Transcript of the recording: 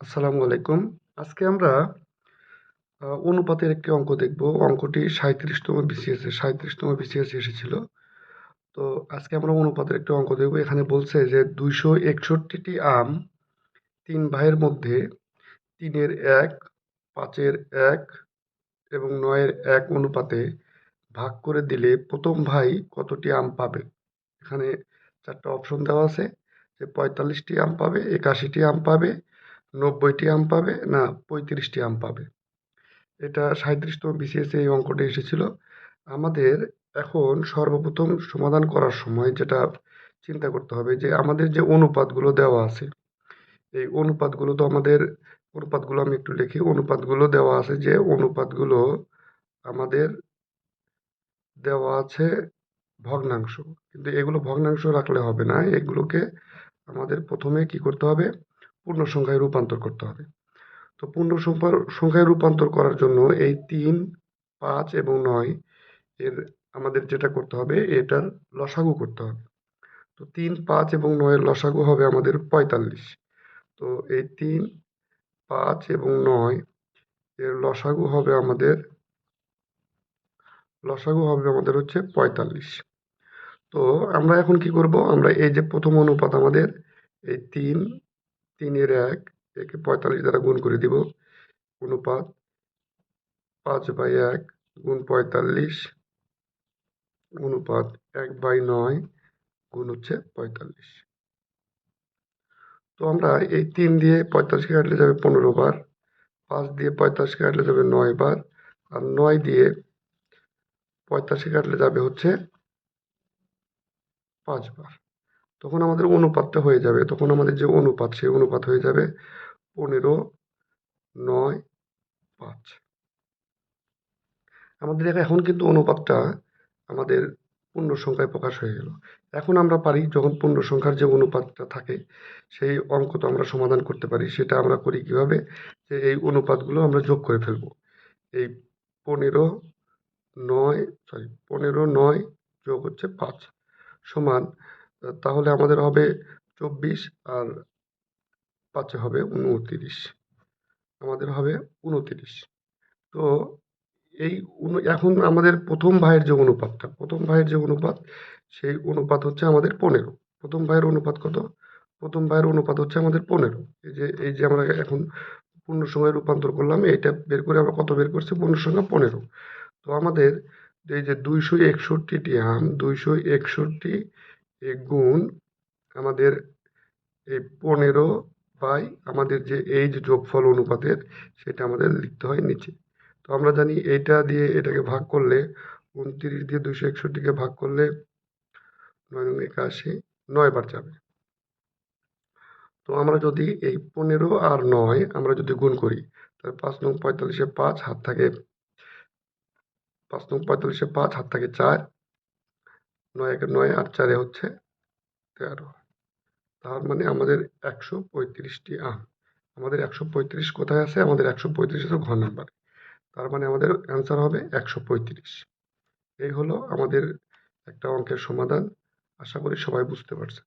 আসসালামু আলাইকুম। আজকে আমরা অনুপাতের একটি অঙ্ক দেখব। অঙ্কটি সাঁত্রিশতম বিসিএস সাঁত্রিশতম বিসিএস এসেছিল। তো আজকে আমরা অনুপাতের একটি অঙ্ক দেখব। এখানে বলছে যে দুইশো একষট্টিটি আম তিন ভাইয়ের মধ্যে তিনের এক, পাঁচের এক এবং নয়ের এক অনুপাতে ভাগ করে দিলে প্রথম ভাই কতটি আম পাবে? এখানে চারটা অপশন দেওয়া আছে যে পঁয়তাল্লিশটি আম পাবে, একাশিটি আম পাবে নব্বইটি আম পাবে, না, পঁয়ত্রিশটি আম পাবে। এটা সাঁত্রিশতম বিসিএস এই অঙ্কটা এসেছিল। আমাদের এখন সর্বপ্রথম সমাধান করার সময় যেটা চিন্তা করতে হবে যে, আমাদের যে অনুপাতগুলো দেওয়া আছে, এই অনুপাতগুলো তো আমাদের, অনুপাতগুলো আমি একটু লিখি, অনুপাতগুলো দেওয়া আছে যে, অনুপাতগুলো আমাদের দেওয়া আছে ভগ্নাংশ। কিন্তু এগুলো ভগ্নাংশ রাখলে হবে না, এগুলোকে আমাদের প্রথমে কি করতে হবে পূর্ণ সংখ্যায় রূপান্তর করতে হবে। তো পূর্ণ সংখ্যায় রূপান্তর করার জন্য এই তিন, পাঁচ এবং নয় এর আমাদের যেটা করতে হবে, এটার লসাগু করতে হবে। তো তিন, পাঁচ এবং নয়ের লসাগু হবে আমাদের পঁয়তাল্লিশ। তো এই তিন, পাঁচ এবং নয় এর লসাগু হবে আমাদের লসাগু হবে আমাদের হচ্ছে পঁয়তাল্লিশ। তো আমরা এখন কি করব? আমরা এই যে প্রথম অনুপাত আমাদের, এই তিন তিনের এক, একে পঁয়তাল্লিশ দ্বারা গুণ করে দিব, অনুপাত পাঁচ বাই এক গুণ পঁয়তাল্লিশ, অনুপাত এক বাই নয় গুণ হচ্ছে পঁয়তাল্লিশ। তো আমরা এই তিন দিয়ে পঁয়তাল্লিশকে কাটলে যাবে পনেরো বার, পাঁচ দিয়ে পঁয়তাল্লিশকে কাটলে যাবে নয় বার, আর নয় দিয়ে পঁয়তাল্লিশকে কাটলে যাবে হচ্ছে পাঁচবার তখন আমাদের অনুপাতটা হয়ে যাবে। তখন আমাদের যে অনুপাত, সেই অনুপাত হয়ে যাবে পনেরো নয় পাঁচ। আমাদের এখা- এখন কিন্তু অনুপাতটা আমাদের পূর্ণ সংখ্যায় প্রকাশ হয়ে গেল। এখন আমরা পারি যখন পূর্ণ সংখ্যার যে অনুপাতটা থাকে, সেই অঙ্ক তো আমরা সমাধান করতে পারি। সেটা আমরা করি কীভাবে? যে এই অনুপাতগুলো আমরা যোগ করে ফেলব। এই পনেরো নয় সরি পনেরো নয় যোগ হচ্ছে পাঁচ সমান তাহলে আমাদের হবে চব্বিশ আর পাঁচে হবে উনতিরিশ। আমাদের হবে উনতিরিশ। তো এই এখন আমাদের প্রথম ভাইয়ের যে অনুপাতটা, প্রথম ভাইয়ের যে অনুপাত, সেই অনুপাত হচ্ছে আমাদের পনেরো। প্রথম ভাইয়ের অনুপাত কত? প্রথম ভাইয়ের অনুপাত হচ্ছে আমাদের পনেরো। এই যে এই যে আমরা এখন পূর্ণ সময় রূপান্তর করলাম, এইটা বের করে আমরা কত বের করছি? পূর্ণ সংখ্যা পনেরো। তো আমাদের এই যে দুইশো একষট্টিটি আম, দুইশো একষট্টি এ গুণ আমাদের এই পনেরো বাই আমাদের যে এই যে যোগফল অনুপাতের, সেটা আমাদের লিখতে হয় নিচে। তো আমরা জানি এইটা দিয়ে এটাকে ভাগ করলে উনত্রিশ দিয়ে দুশো একষট্টিকে ভাগ করলে নয় নয় একাশি, নয় বার যাবে। তো আমরা যদি এই পনেরো আর নয় আমরা যদি গুণ করি, তাহলে পাঁচ নং পঁয়তাল্লিশে পাঁচ হাত থাকে, পাঁচ নং পঁয়তাল্লিশে পাঁচ হাত থাকে চার নয় একে, নয় আর চারে হচ্ছে তেরো। তার মানে আমাদের একশো পঁয়ত্রিশটি আম। আমাদের একশো পঁয়ত্রিশ কোথায় আছে? আমাদের একশো পঁয়ত্রিশ হচ্ছে ঘর নাম্বার। তার মানে আমাদের অ্যান্সার হবে একশো পঁয়ত্রিশ। এই হলো আমাদের একটা অঙ্কের সমাধান। আশা করি সবাই বুঝতে পারছে